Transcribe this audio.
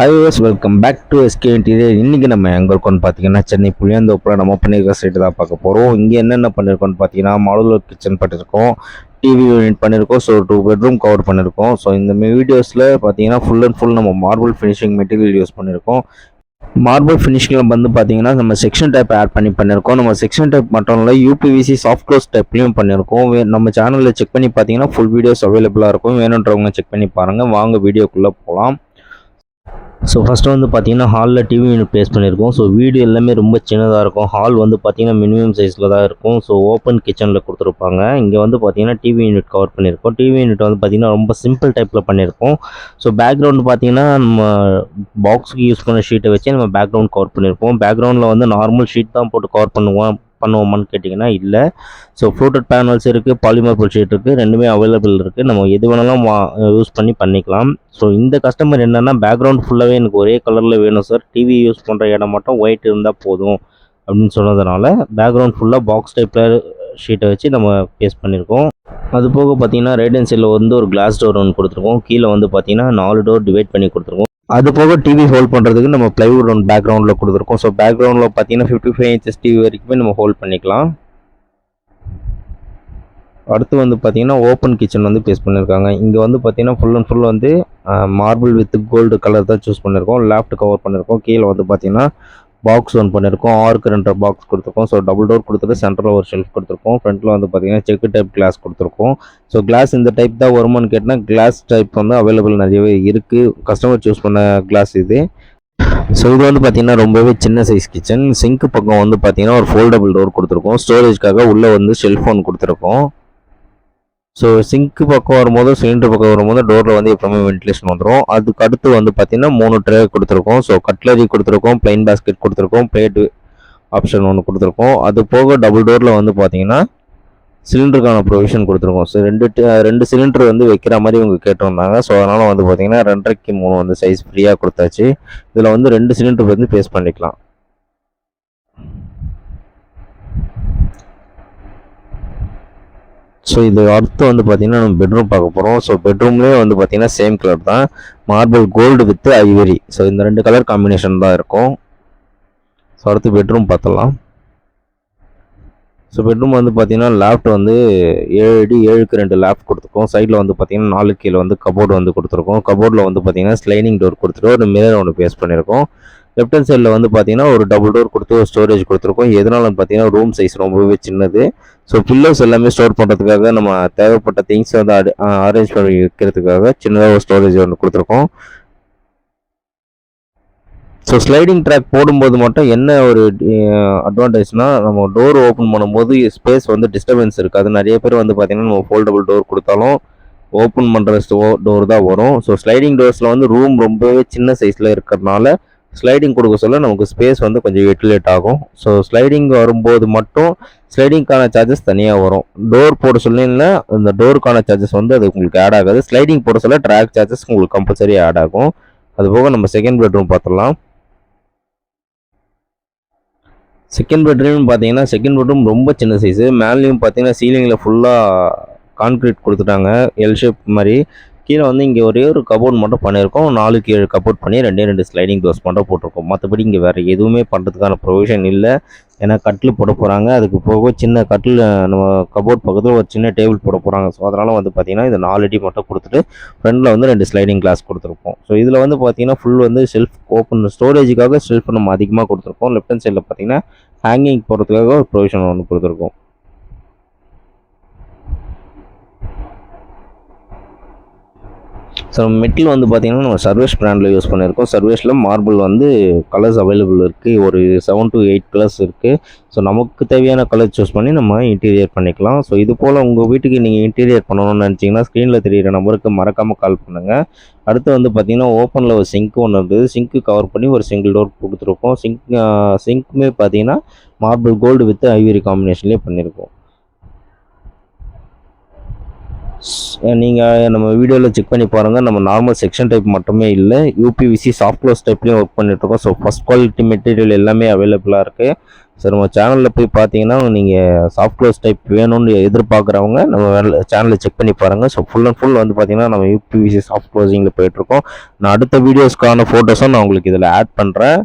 Highways welcome back to SK interior இன்றைக்கி நம்ம எங்கே இருக்கோம்னு பார்த்தீங்கன்னா சென்னை புளியாந்தோப்பில் நம்ம பண்ணியிருக்க சைட்டு தான் பார்க்க போகிறோம் இங்கே என்னென்ன பண்ணியிருக்கோம்னு பார்த்தீங்கன்னா மாடுலர் கிச்சன் பண்ணியிருக்கோம் டிவி யூனிட் பண்ணியிருக்கோம் ஸோ டூ பெட்ரூம் கவர் பண்ணியிருக்கோம் ஸோ இந்த வீடியோஸில் பார்த்தீங்கன்னா ஃபுல் அண்ட் ஃபுல் நம்ம மார்பிள் ஃபினிஷிங் மெட்டீரியல் யூஸ் பண்ணியிருக்கோம் மார்பிள் ஃபினிஷிங்கில் வந்து பார்த்தீங்கன்னா நம்ம செக்ஷன் டைப் ஆட் பண்ணி பண்ணியிருக்கோம் நம்ம செக்ஷன் டைப் மட்டும் இல்லை யூபிவிசி சாஃப்ட் க்ளோஸ் டைப்லையும் பண்ணியிருக்கோம் நம்ம சேனலில் செக் பண்ணி பார்த்தீங்கன்னா ஃபுல் வீடியோஸ் அவைலபிளாக இருக்கும். வேணுன்றவங்க செக் பண்ணி பாருங்கள் வாங்க வீடியோக்குள்ளே போகலாம் ஸோ ஃபஸ்ட்டு வந்து பார்த்திங்கன்னா ஹாலில் டிவி யூனிட் ப்ளேஸ் பண்ணியிருக்கோம் ஸோ வீடு எல்லாமே ரொம்ப சின்னதாக இருக்கும். ஹால் வந்து பார்த்திங்கன்னா மினிமம் சைஸில் தான் இருக்கும். ஸோ ஓப்பன் கிச்சனில் கொடுத்துருப்பாங்க. இங்கே வந்து பார்த்திங்கன்னா டிவி யூனிட் கவர் பண்ணியிருக்கோம் டிவி யூனிட் வந்து பார்த்திங்கன்னா ரொம்ப சிம்பிள் டைப்பில் பண்ணியிருக்கோம் ஸோ பேக்ரவுண்ட் பார்த்தீங்கன்னா நம்ம பாக்ஸுக்கு யூஸ் பண்ண ஷீட்டை வச்சு நம்ம பேக்ரவுண்ட் கவர் பண்ணியிருப்போம் பேக்ரவுண்டில் வந்து நார்மல் ஷீட் தான் போட்டு கவர் பண்ணுவோம். பண்ணுவோமான்னு கேட்டிங்கன்னா இல்லை. ஸோ ஃப்ளூட்டட் பேனல்ஸ் இருக்குது பாலிமர் ஷீட் இருக்குது ரெண்டுமே அவைலபிள் இருக்குது நம்ம எது வேணாலும் யூஸ் பண்ணி பண்ணிக்கலாம். ஸோ இந்த கஸ்டமர் என்னென்னா பேக்ரவுண்ட் ஃபுல்லாகவே எனக்கு ஒரே கலரில் வேணும் சார் டிவி யூஸ் பண்ணுற இடம் மட்டும் ஒயிட் இருந்தால் போதும் அப்படின்னு சொன்னதுனால பேக்ரவுண்ட் ஃபுல்லாக பாக்ஸ் டைப்பில் ஷீட்டை வச்சு நம்ம பேஸ் பண்ணியிருக்கோம் அது போக பார்த்தீங்கன்னா ரைட் ஹேண்ட் சைடில் வந்து ஒரு கிளாஸ் டோர் ஒன்று கொடுத்துருக்கோம். கீழே வந்து பார்த்தீங்கன்னா நாலு டோர் டிவைட் பண்ணி கொடுத்துருக்கோம். அது போக டிவி ஹோல்ட் பண்ணுறதுக்கு நம்ம பிளைவுட் ஒன் பேக்ரவுண்டில் கொடுத்துருக்கோம். ஸோ பேக்ரவுண்டில் பார்த்தீங்கன்னா ஃபிஃப்டி ஃபைவ் இன்ச்சஸ் டிவி வரைக்குமே நம்ம ஹோல்ட் பண்ணிக்கலாம். அடுத்து வந்து பார்த்தீங்கன்னா ஓப்பன் கிச்சன் வந்து பேஸ் பண்ணியிருக்காங்க இங்கே வந்து பார்த்தீங்கன்னா ஃபுல் அண்ட் ஃபுல் வந்து மார்பிள் வித் கோல்டு கலர் தான் சூஸ் பண்ணியிருக்கோம் லேஃப்ட் கவர் பண்ணியிருக்கோம் கீழே வந்து பார்த்தீங்கன்னா பாக்ஸ் ஒன் பண்ணியிருக்கோம். ஆர்க்கு ரெண்டு பாக்ஸ் கொடுத்துருக்கோம். ஸோ டபுள் டோர் கொடுத்துட்டு சென்டரில் ஒரு ஷெல்ஃப் கொடுத்துருக்கோம். ஃப்ரண்ட்டில் வந்து பார்த்தீங்கன்னா செக்கு டைப் கிளாஸ் கொடுத்துருக்கோம். ஸோ கிளாஸ் இந்த டைப் தான் வருமான்னு கேட்டால் கிளாஸ் டைப் வந்து அவைலபிள் நிறையவே இருக்குது கஸ்டமர் சூஸ் பண்ண கிளாஸ் இது. ஸோ இது வந்து பார்த்தீங்கன்னா ரொம்பவே சின்ன சைஸ் கிச்சன் சிங்க் பக்கம் வந்து பார்த்தீங்கன்னா ஒரு ஃபோல்டபுள் டோர் கொடுத்துருக்கோம். ஸ்டோரேஜ்க்காக உள்ளே வந்து செல்ஃபோன் கொடுத்துருக்கோம். ஸோ சிங்க்கு பக்கம் வரும்போது சிலிண்டர் பக்கம் வரும்போது டோரில் வந்து எப்பவுமே வென்டிலேஷன் வந்துடும் அதுக்கு அடுத்து வந்து பார்த்தீங்கன்னா மூணு ட்ரே கொடுத்துருக்கோம். ஸோ கட்லரி கொடுத்துருக்கோம் பிளைன் பேஸ்கெட் கொடுத்துருக்கோம் பிளேட்டு ஆப்ஷன் ஒன்று கொடுத்துருக்கோம். அது போக டபுள் டோரில் வந்து பார்த்தீங்கன்னா சிலிண்டருக்கான ப்ரொவிஷன் கொடுத்துருக்கோம். ஸோ ரெண்டு ரெண்டு சிலிண்டர் வந்து வைக்கிற மாதிரி இவங்க கேட்டிருந்தாங்க. ஸோ அதனால் வந்து பார்த்தீங்கன்னா ரெண்டரைக்கு மூணு வந்து சைஸ் ஃப்ரீயாக கொடுத்தாச்சு. இதில் வந்து ரெண்டு சிலிண்டர் வந்து பேஸ் பண்ணிக்கலாம். ஸோ இது அடுத்து வந்து பார்த்தீங்கன்னா நம்ம பெட்ரூம் பார்க்க போகிறோம் ஸோ பெட்ரூம்லேயே வந்து பார்த்திங்கன்னா சேம் கலர் தான். Marble gold with ivory so இந்த ரெண்டு கலர் காம்பினேஷன் தான் இருக்கும். ஸோ அடுத்து பெட்ரூம் பார்த்தலாம் ஸோ பெட்ரூம் வந்து பார்த்தீங்கன்னா லேப்ட் வந்து ஏழு அடி ஏழுக்கு ரெண்டு லேப் கொடுத்துருக்கோம். சைடில் வந்து பார்த்தீங்கன்னா நாலு கீழே வந்து கபோர்டு வந்து கொடுத்துருக்கோம். கபோர்டில் வந்து பார்த்தீங்கன்னா ஸ்லைனிங் டோர் கொடுத்துட்டு ஒரு மிரர் ஒன்று பேஸ் பண்ணியிருக்கோம். லெஃப்ட் ஹேண்ட் சைடில் வந்து பார்த்தீங்கன்னா ஒரு டபுள் டோர் கொடுத்து ஒரு ஸ்டோரேஜ் கொடுத்துருக்கோம். எதனால பார்த்தீங்கன்னா ரூம் சைஸ் ரொம்பவே சின்னது. ஸோ பில்லோஸ் எல்லாமே ஸ்டோர் பண்ணுறதுக்காக நம்ம தேவைப்பட்ட திங்ஸ் வந்து அரேஞ்ச் பண்ணி வைக்கிறதுக்காக சின்னதாக ஒரு ஸ்டோரேஜ் ஒன்று கொடுத்துருக்கோம். ஸோ ஸ்லைடிங் ட்ராக் போடும்போது மட்டும் என்ன ஒரு அட்வான்டேஜ்னால் நம்ம டோர் ஓப்பன் பண்ணும்போது ஸ்பேஸ் வந்து டிஸ்டர்பன்ஸ் இருக்காது. நிறைய பேர் வந்து பார்த்தீங்கன்னா நம்ம ஃபோல்டபுள் டோர் கொடுத்தாலும் ஓப்பன் பண்ணுற டோர் தான் வரும். ஸோ ஸ்லைடிங் டோர்ஸில் வந்து ரூம் ரொம்பவே சின்ன சைஸில் இருக்கிறதுனால ஸ்லைடிங் கொடுக்க சொல்ல நமக்கு ஸ்பேஸ் வந்து கொஞ்சம் வெட்டிலேட் ஆகும். ஸோ ஸ்லைடிங் வரும்போது மட்டும் ஸ்லைடிங்க்கான சார்ஜஸ் தனியாக வரும். டோர் போட சொல்லிங்கன்னா இந்த டோருக்கான சார்ஜஸ் வந்து அது உங்களுக்கு ஆட் ஆகாது. ஸ்லைடிங் போட சொல்ல ட்ராக் சார்ஜஸ் உங்களுக்கு கம்பல்சரி ஆட் ஆகும். அதுபோக நம்ம செகண்ட் பெட்ரூம் பார்த்துடலாம். செகண்ட் பெட்ரூம் பார்த்தீங்கன்னா செகண்ட் பெட்ரூம் ரொம்ப சின்ன சைஸு மேலேயும் பார்த்தீங்கன்னா சீலிங்கில் ஃபுல்லாக கான்க்ரீட் கொடுத்துட்டாங்க. எல் ஷேப் மாதிரி. கீழே வந்து இங்கே ஒரே ஒரு கபோர்ட் மட்டும் பண்ணியிருக்கோம். நாலுக்கு ஏழு கபோர்ட் பண்ணி ரெண்டே ரெண்டு ஸ்லைடிங் டோர்ஸ் மட்டும் போட்டிருக்கோம். மற்றபடி இங்கே வேறு எதுவுமே பண்ணுறதுக்கான ப்ரொவிஷன் இல்லை. ஏன்னா கட்டில் போட போகிறாங்க அதுக்கு போக சின்ன கட்டில் நம்ம கபோர்ட் பக்கத்தில் ஒரு சின்ன டேபிள் போட போகிறாங்க ஸோ அதனால் வந்து பார்த்தீங்கன்னா இது நாலு அடி மட்டும் கொடுத்துட்டு ஃப்ரண்டில் வந்து ரெண்டு ஸ்லைடிங் கிளாஸ் கொடுத்துருப்போம். ஸோ இதில் வந்து பார்த்தீங்கன்னா ஃபுல் வந்து ஷெல்ஃப் ஓப்பன் ஸ்டோரேஜுக்காக ஷெல்ஃப் நம்ம அதிகமாக கொடுத்துருக்கோம். லெஃப்ட் ஹேண்ட் சைடில் பார்த்தீங்கன்னா ஹேங்கிங் போகிறதுக்காக ஒரு ப்ரொவிஷன் ஒன்று கொடுத்துருக்கோம். ஸோ மெட்டில் வந்து பார்த்தீங்கன்னா நம்ம சர்வேஸ் ப்ராண்டில் யூஸ் பண்ணியிருக்கோம் சர்வேஸில் மார்பிள் வந்து கலர்ஸ் அவைலபிள் இருக்குது ஒரு செவன் டு எயிட் கலர்ஸ் இருக்குது ஸோ நமக்கு தேவையான கலர் சூஸ் பண்ணி நம்ம இன்டீரியர் பண்ணிக்கலாம். ஸோ இது போல் உங்கள் வீட்டுக்கு நீங்கள் இன்டீரியர் பண்ணணும்னு நினச்சிங்கன்னா ஸ்க்ரீனில் தெரியிற நம்பருக்கு மறக்காமல் கால் பண்ணுங்கள் அடுத்து வந்து பார்த்தீங்கன்னா ஓப்பனில் ஒரு சிங்க் ஒன்று இருந்தது. சிங்க்கு கவர் பண்ணி ஒரு சிங்கிள் டோர் கொடுத்துருக்கோம். சிங்க் சிங்க்குமே பார்த்தீங்கன்னா மார்பிள் கோல்டு வித் ஐவரி காம்பினேஷன்லேயே பண்ணியிருக்கோம் நீங்கள் நம்ம வீடியோவில் செக் பண்ணி பாருங்கள் நம்ம நார்மல் செக்ஷன் டைப் மட்டுமே இல்லை. யூபிவிசி சாஃப்ட் க்ளோஸ் டைப்லேயும் ஒர்க் பண்ணிகிட்ருக்கோம் ஸோ ஃபஸ்ட் குவாலிட்டி மெட்டீரியல் எல்லாமே அவைலபிளாக இருக்குது ஸோ நம்ம சேனலில் போய் பார்த்தீங்கன்னா நீங்கள் சாஃப்ட் க்ளோஸ் டைப் வேணும்னு எதிர்பார்க்குறவங்க நம்ம சேனலை செக் பண்ணி பாருங்கள் ஸோ ஃபுல் அண்ட் ஃபுல் வந்து பார்த்திங்கன்னா நம்ம யூபிவிசி சாஃப்ட் க்ளோசிங்கில் போயிட்டுருக்கோம். நான் அடுத்த வீடியோஸ்க்கான ஃபோட்டோஸும் நான் உங்களுக்கு இதில் ஆட் பண்ணுறேன்